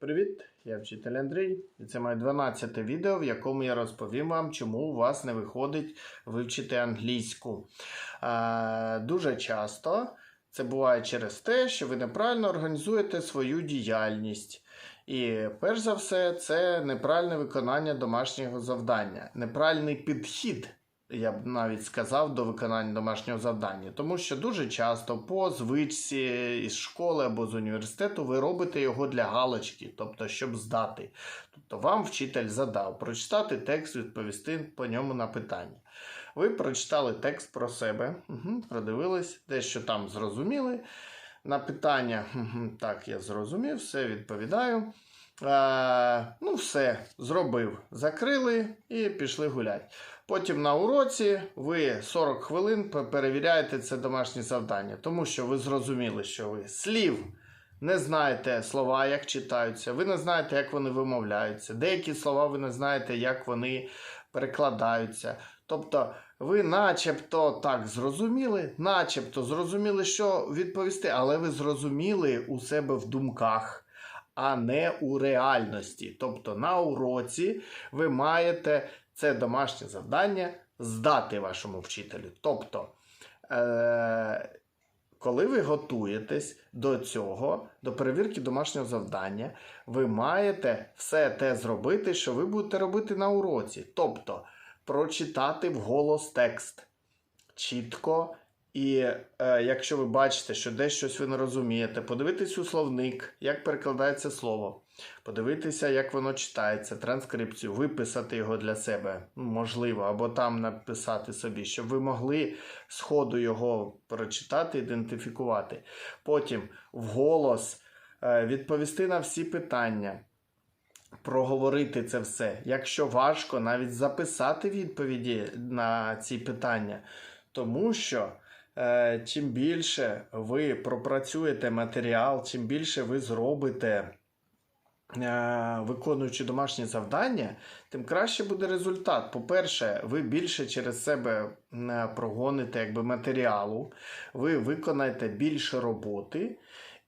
Привіт, я вчитель Андрій, і це моє 12 відео, в якому я розповім вам, чому у вас не виходить вивчити англійську. Е, дуже часто це буває через те, що ви неправильно організуєте свою діяльність. І перш за все, це неправильне виконання домашнього завдання, неправильний підхід я б навіть сказав, до виконання домашнього завдання. Тому що дуже часто по звичці із школи або з університету ви робите його для галочки, тобто, щоб здати. Тобто вам вчитель задав прочитати текст, відповісти по ньому на питання. Ви прочитали текст про себе, угу, продивились, дещо там зрозуміли. На питання, так, я зрозумів, все відповідаю. Е, ну, все, зробив. Закрили і пішли гуляти. Потім на уроці ви 40 хвилин перевіряєте це домашнє завдання, тому що ви зрозуміли, що ви слів не знаєте слова, як читаються, ви не знаєте, як вони вимовляються. Деякі слова ви не знаєте, як вони перекладаються. Тобто, ви начебто так зрозуміли, начебто зрозуміли, що відповісти, але ви зрозуміли у себе в думках. А не у реальності. Тобто на уроці ви маєте це домашнє завдання здати вашому вчителю. Тобто, е- коли ви готуєтесь до цього, до перевірки домашнього завдання, ви маєте все те зробити, що ви будете робити на уроці. Тобто прочитати вголос текст чітко. І е, якщо ви бачите, що десь щось ви не розумієте, подивитись у словник, як перекладається слово, подивитися, як воно читається, транскрипцію, виписати його для себе, ну, можливо, або там написати собі, щоб ви могли сходу його прочитати, ідентифікувати. Потім вголос е, відповісти на всі питання. Проговорити це все. Якщо важко, навіть записати відповіді на ці питання. Тому що чим більше ви пропрацюєте матеріал, чим більше ви зробите, е, виконуючи домашні завдання, тим краще буде результат. По-перше, ви більше через себе е, прогоните якби, матеріалу, ви виконаєте більше роботи,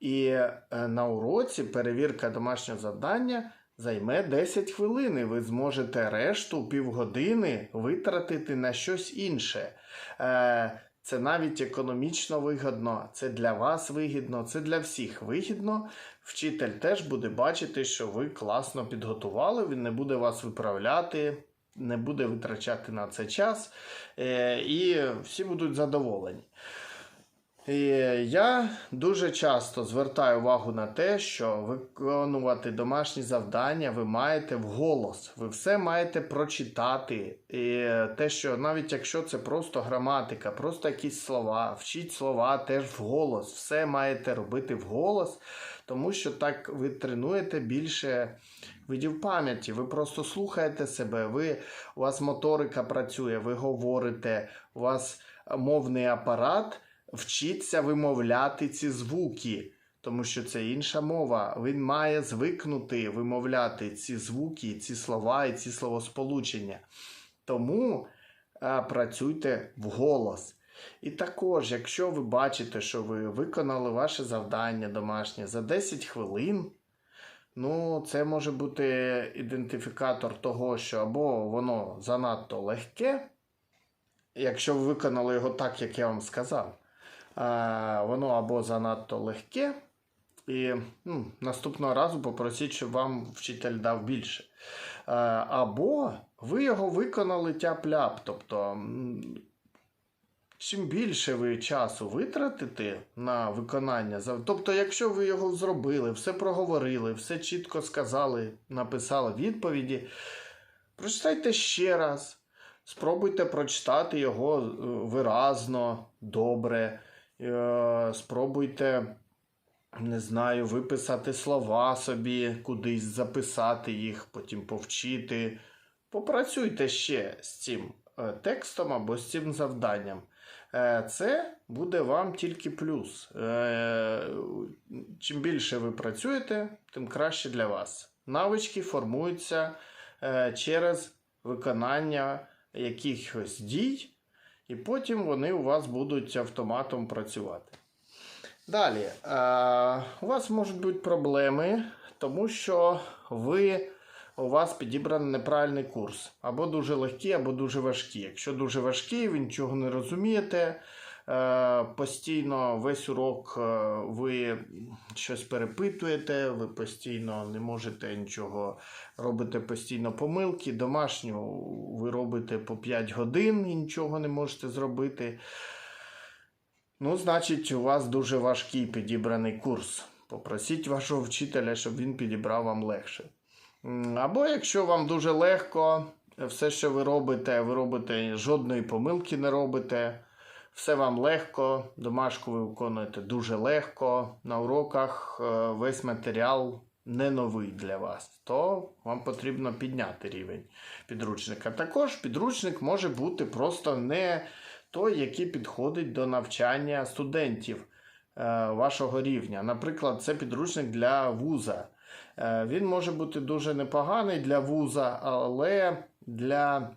і е, на уроці перевірка домашнього завдання. Займе 10 хвилин, і ви зможете решту півгодини витратити на щось інше. Це навіть економічно вигідно, це для вас вигідно, це для всіх вигідно. Вчитель теж буде бачити, що ви класно підготували, він не буде вас виправляти, не буде витрачати на це час, е, і всі будуть задоволені. Я дуже часто звертаю увагу на те, що виконувати домашні завдання ви маєте вголос. Ви все маєте прочитати. І те, що навіть якщо це просто граматика, просто якісь слова, вчіть слова теж вголос. Все маєте робити вголос, тому що так ви тренуєте більше видів пам'яті. Ви просто слухаєте себе, ви, у вас моторика працює, ви говорите, у вас мовний апарат вчиться вимовляти ці звуки, тому що це інша мова. Він має звикнути вимовляти ці звуки, ці слова і ці словосполучення. Тому а, працюйте вголос. І також, якщо ви бачите, що ви виконали ваше завдання домашнє за 10 хвилин, ну, це може бути ідентифікатор того, що або воно занадто легке, якщо ви виконали його так, як я вам сказав, воно або занадто легке, і ну, наступного разу попросіть, щоб вам вчитель дав більше. Або ви його виконали тяп-ляп. Тобто, чим більше ви часу витратите на виконання, тобто, якщо ви його зробили, все проговорили, все чітко сказали, написали відповіді, прочитайте ще раз. Спробуйте прочитати його е, виразно, добре. Е, спробуйте, не знаю, виписати слова собі, кудись записати їх, потім повчити. Попрацюйте ще з цим е, текстом або з цим завданням. Е, це буде вам тільки плюс. Чим більше ви працюєте, тим краще для вас. Навички формуються через виконання якихось дій і потім вони у вас будуть автоматом працювати. Далі, у вас можуть бути проблеми Тому що ви, у вас підібраний неправильний курс. Або дуже легкий, або дуже важкий. Якщо дуже важкий, ви нічого не розумієте. Е, Постійно весь урок е, ви щось перепитуєте, ви постійно не можете нічого робите постійно помилки. Домашню ви робите по 5 годин і нічого не можете зробити. Ну, значить, у вас дуже важкий підібраний курс. Попросіть вашого вчителя, щоб він підібрав вам легше. Або якщо вам дуже легко, все, що ви робите, ви робите жодної помилки не робите, все вам легко, домашку ви виконуєте дуже легко, на уроках е, весь матеріал не новий для вас, то вам потрібно підняти рівень підручника. Також підручник може бути просто не той, який підходить до навчання студентів е, вашого рівня. Наприклад, це підручник для вуза. Е, Він може бути дуже непоганий для вуза, але для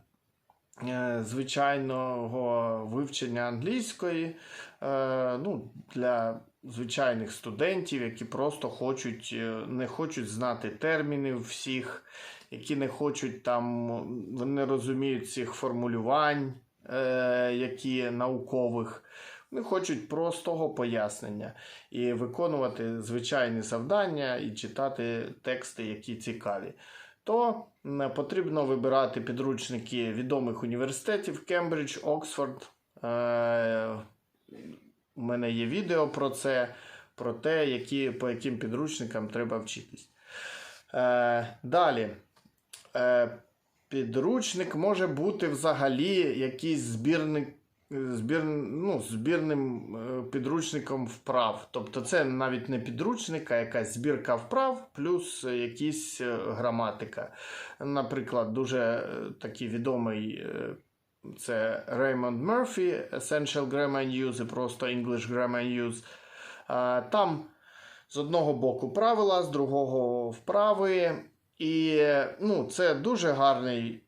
звичайного вивчення англійської, е, ну, для звичайних студентів, які просто хочуть, е, не хочуть знати термінів всіх, які не хочуть там, не розуміють цих формулювань, е, які наукових. Вони хочуть простого пояснення і виконувати звичайні завдання і читати тексти, які цікаві. То потрібно вибирати підручники відомих університетів Кембридж, Оксфорд. Е, у мене є відео про це, про те, які, по яким підручникам треба вчитись. Е, далі. Е, підручник може бути взагалі якийсь збірник збір, ну, збірним е, підручником вправ. Тобто це навіть не підручник, а якась збірка вправ, плюс якісь е, граматика. Наприклад, дуже е, такий відомий це Raymond Murphy, Essential Grammar and Use і просто English Grammar and Use. Там з одного боку правила, з другого вправи. І ну, це дуже гарний.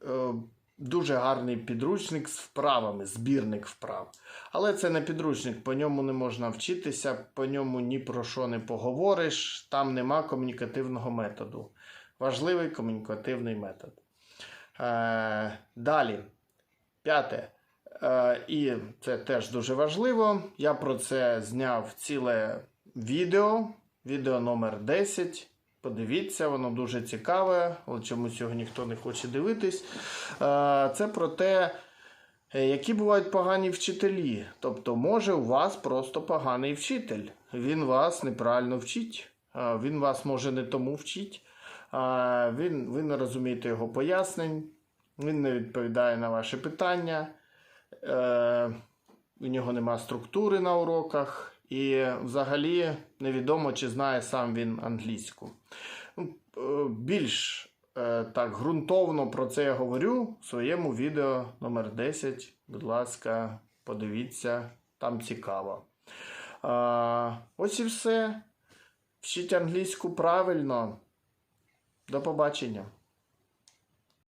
Дуже гарний підручник з вправами, збірник вправ. Але це не підручник, по ньому не можна вчитися, по ньому ні про що не поговориш, там нема комунікативного методу. Важливий комунікативний метод. Е, далі. П'яте. Е, і це теж дуже важливо. Я про це зняв ціле відео, відео номер 10. Подивіться, воно дуже цікаве, але чомусь його ніхто не хоче дивитись. Е, Це про те, е, які бувають погані вчителі. Тобто, може, у вас просто поганий вчитель. Він вас неправильно вчить. Е, Він вас може не тому вчить. Він, ви не розумієте його пояснень, він не відповідає на ваші питання. У нього нема структури на уроках. І взагалі невідомо, чи знає сам він англійську. Ну, е, Більш е, так ґрунтовно про це я говорю в своєму відео номер 10. Будь ласка, подивіться, там цікаво. Ось і все. Вчіть англійську правильно. До побачення.